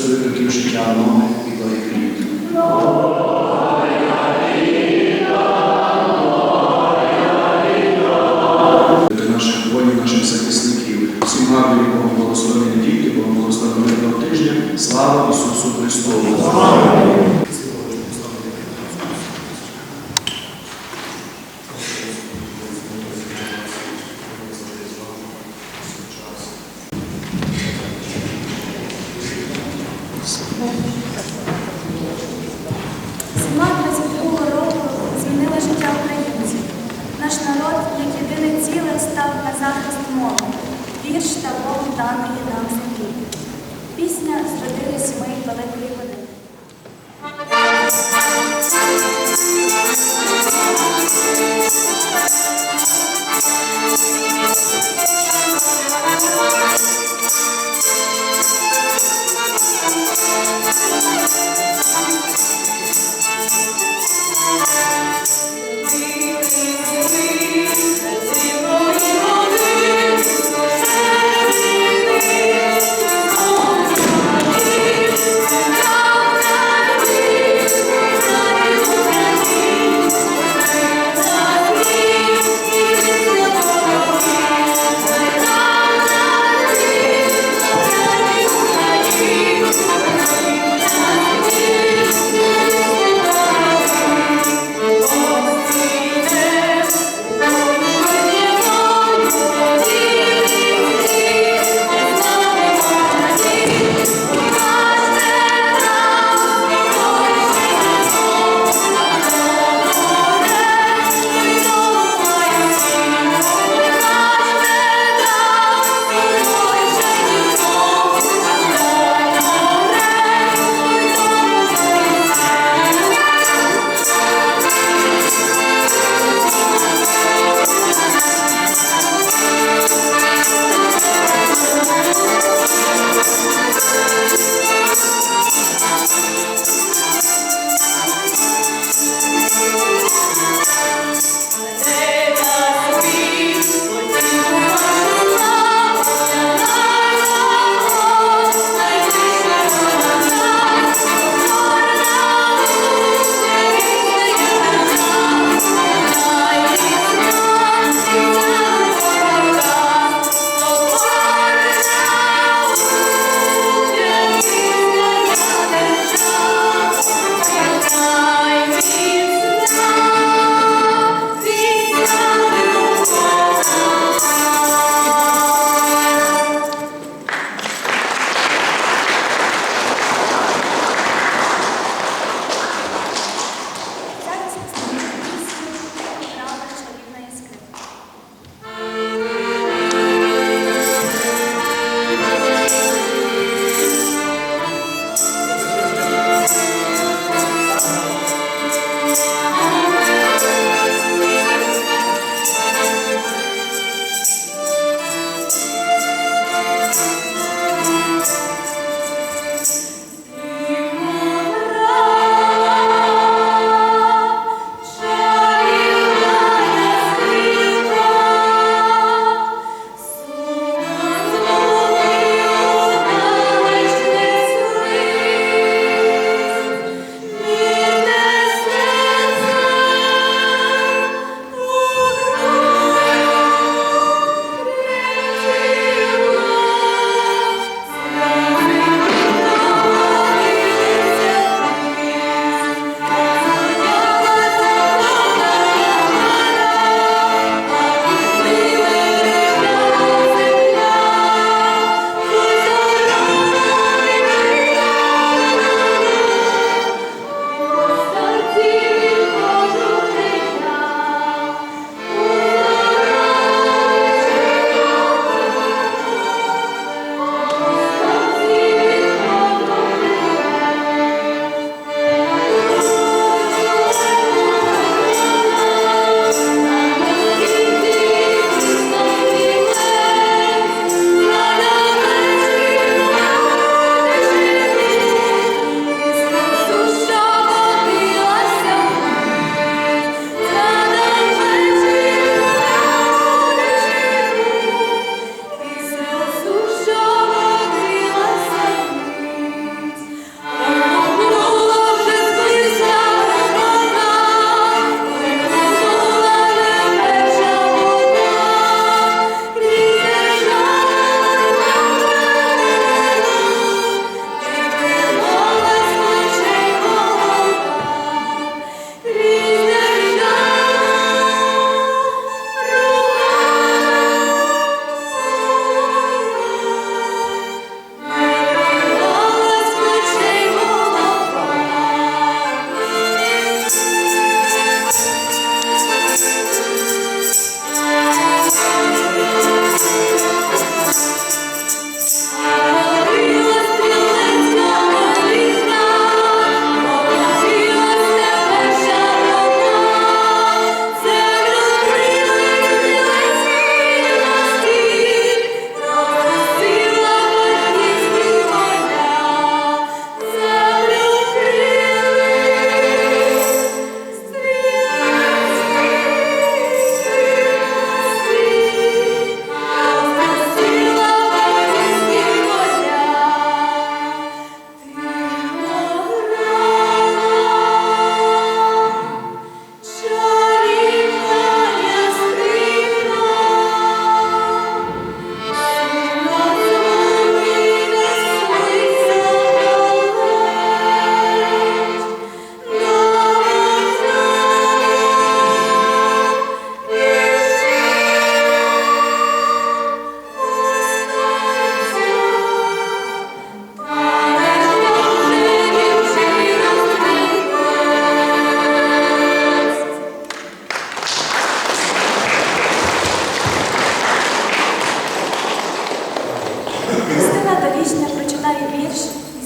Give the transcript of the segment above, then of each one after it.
щасливих життя нових і. До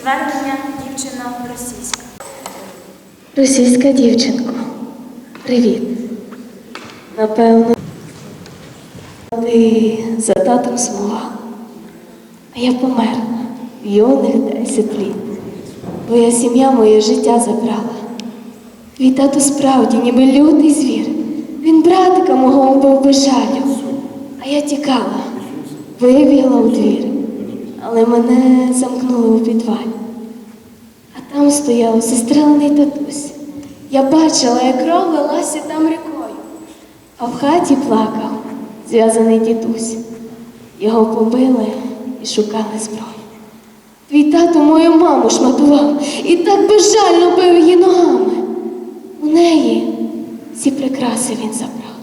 Звернення дівчина російська. Російська дівчинко, привіт. Напевно, ти за татом смуга, а я померла в юних 10 літ. Твоя сім'я моє життя забрала. Твій тато справді ніби лютий звір. Він братика мого убив без жалю. А я тікала, вибігла у двір, але мене замкнули у підвалі. А там стояв застрелений татусь. Я бачила, як кров лилася там рікою, а в хаті плакав зв'язаний дідусь. Його побили і шукали зброю. Твій тато мою маму шматував і так безжально бив її ногами. У неї всі прикраси він забрав.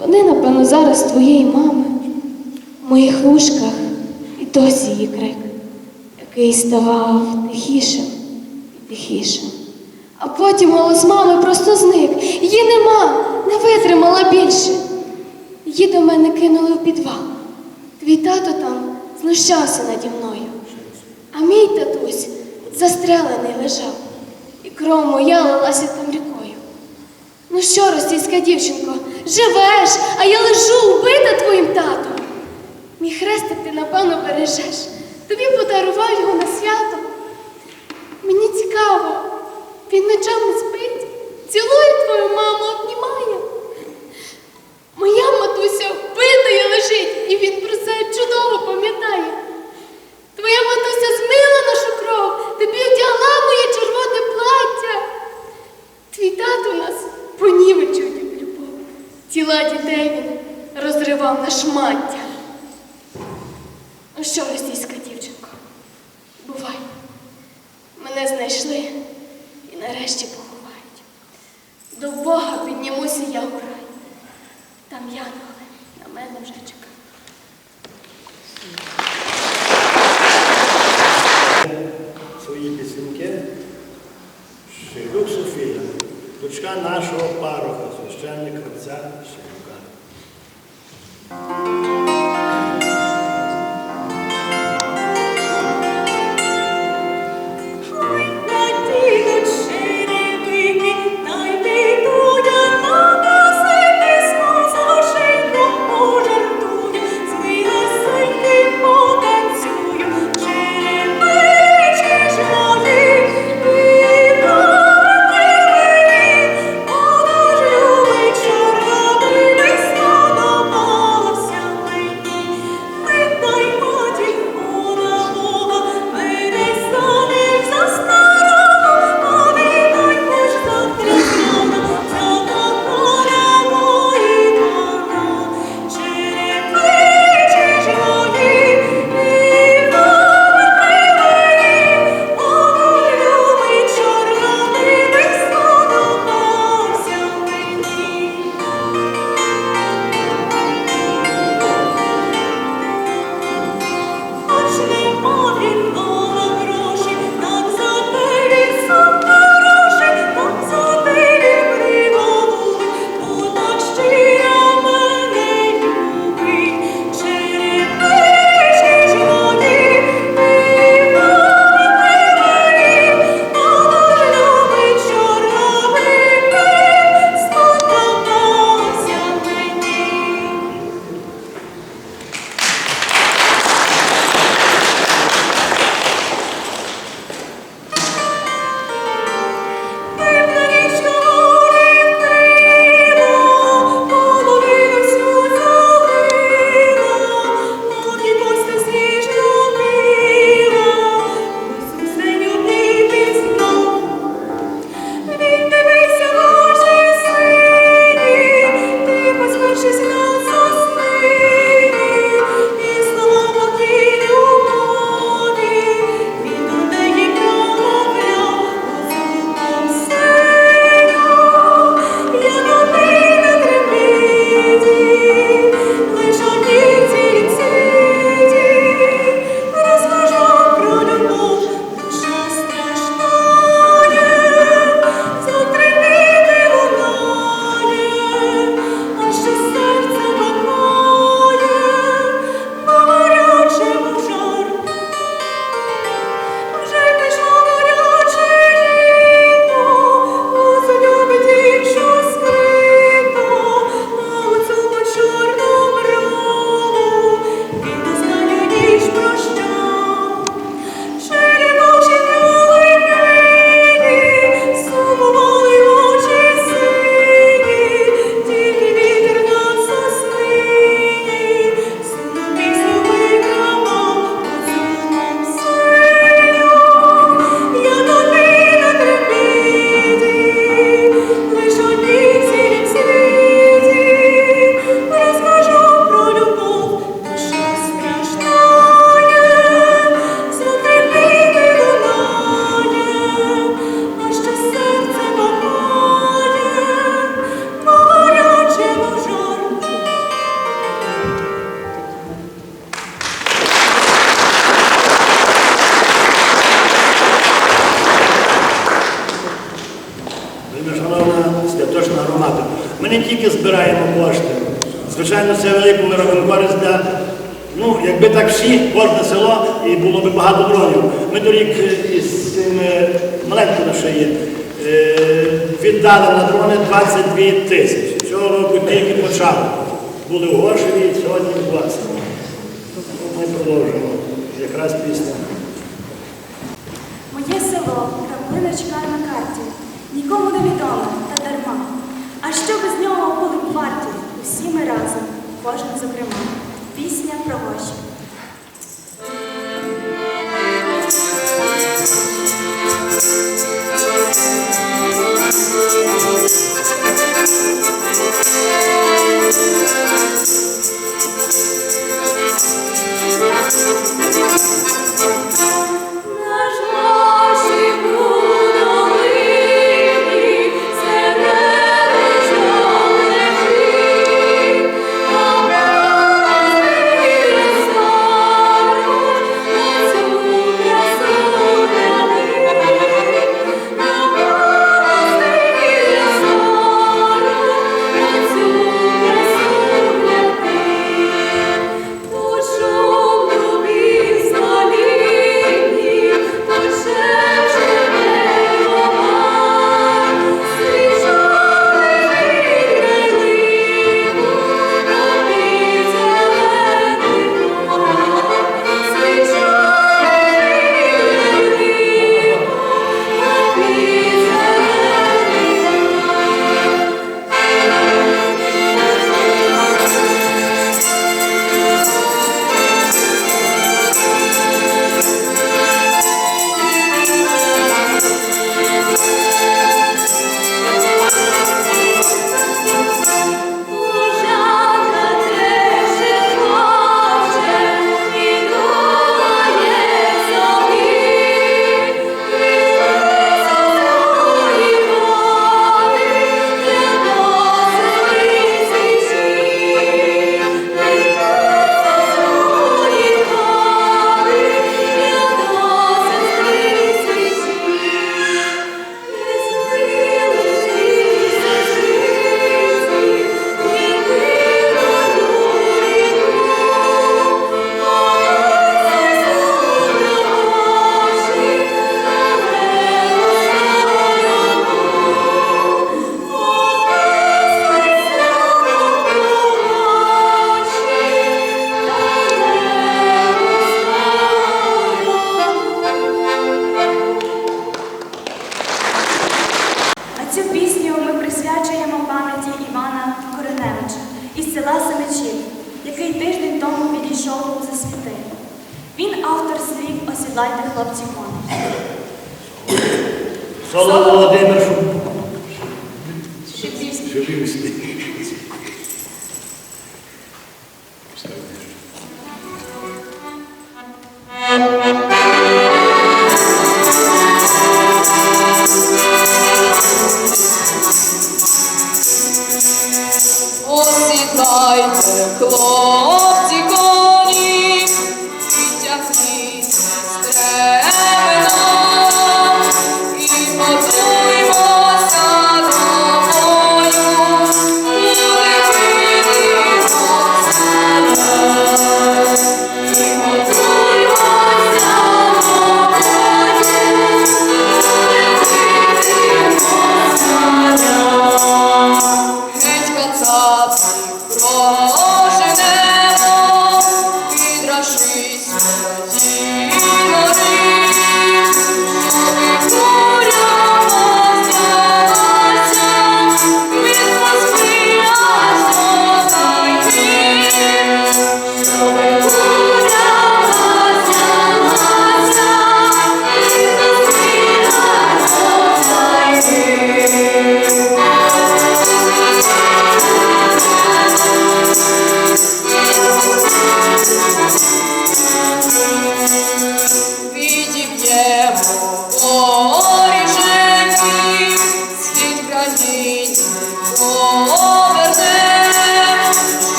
Вони, напевно, зараз твоєї мами, в моїх вушках і досі її крик, який ставав тихішим і тихішим. А потім голос мами просто зник. Її нема, не витримала більше. Її до мене кинули в підвал. Твій тато там знущався наді мною. А мій татусь застрелений лежав, і кров моя лилася там рікою. Ну що, російська дівчинко, живеш, а я лежу вбита твоїм татом. Мій хрестик ти, напевно, бережеш. Тобі подарував його на свято. Мені цікаво, він ночами спить, цілує твою маму, обнімає. Моя матуся вбитою лежить, і він про це чудово пам'ятає. Твоя матуся змила нашу кров, тобі вдягла моє червоне плаття. Твій тато нас понівечив від любов. Тіла дітей він розривав на шмаття. Ну що, російська дівчинко, бувай. Мене знайшли і нарешті поховають. До Бога піднімуся я у рай. Там янголи на мене вже чекають. свої пісеньки. Шелюк Софія, дочка нашого пароха, священника отця Звичайно, це велику ми користь для. Ну, якби так всі, кожне село, і було б багато дронів. Ми торік е, із цим е, маленьким є. е, Віддали на дрони 22 тисячі. Цього року тільки почали. Були в Гошеві, сьогодні в 20. Ну, Ми продовжуємо. Якраз після. Моє село, краплиночка на карті, нікому не відоме та дарма. А що без нього були б варті? Усі ми разом, кожен зокрема. Пісня про гоші. Наш слів Осідлайте хлопці коні. Соло Володимир Шуб.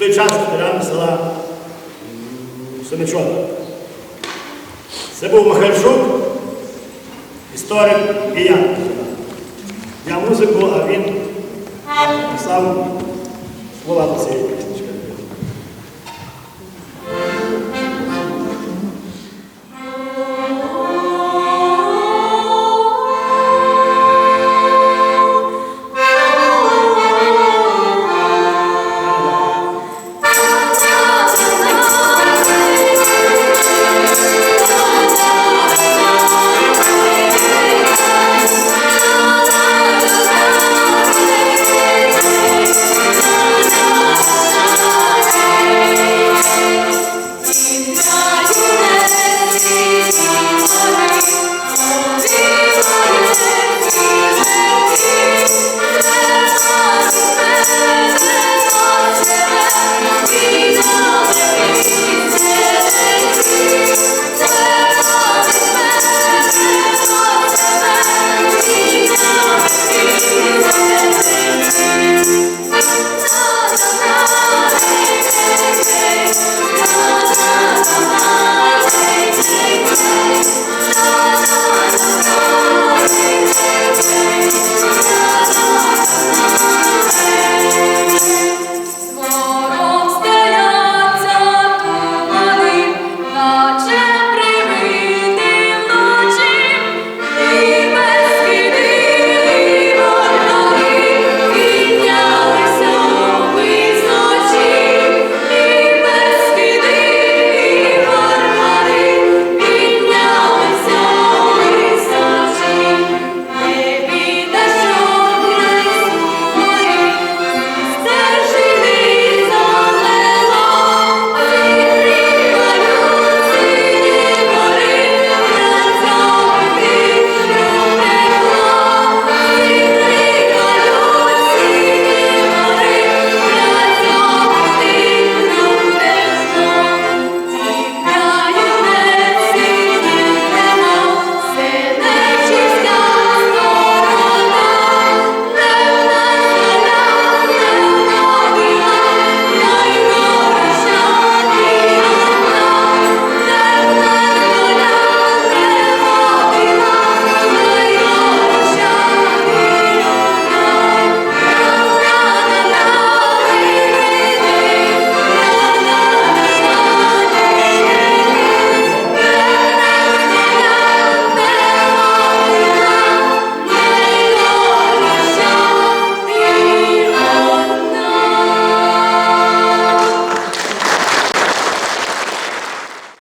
той час ветеран села Семичона. Це був Махальчук, історик і я. Я музику, а він писав слова до цієї.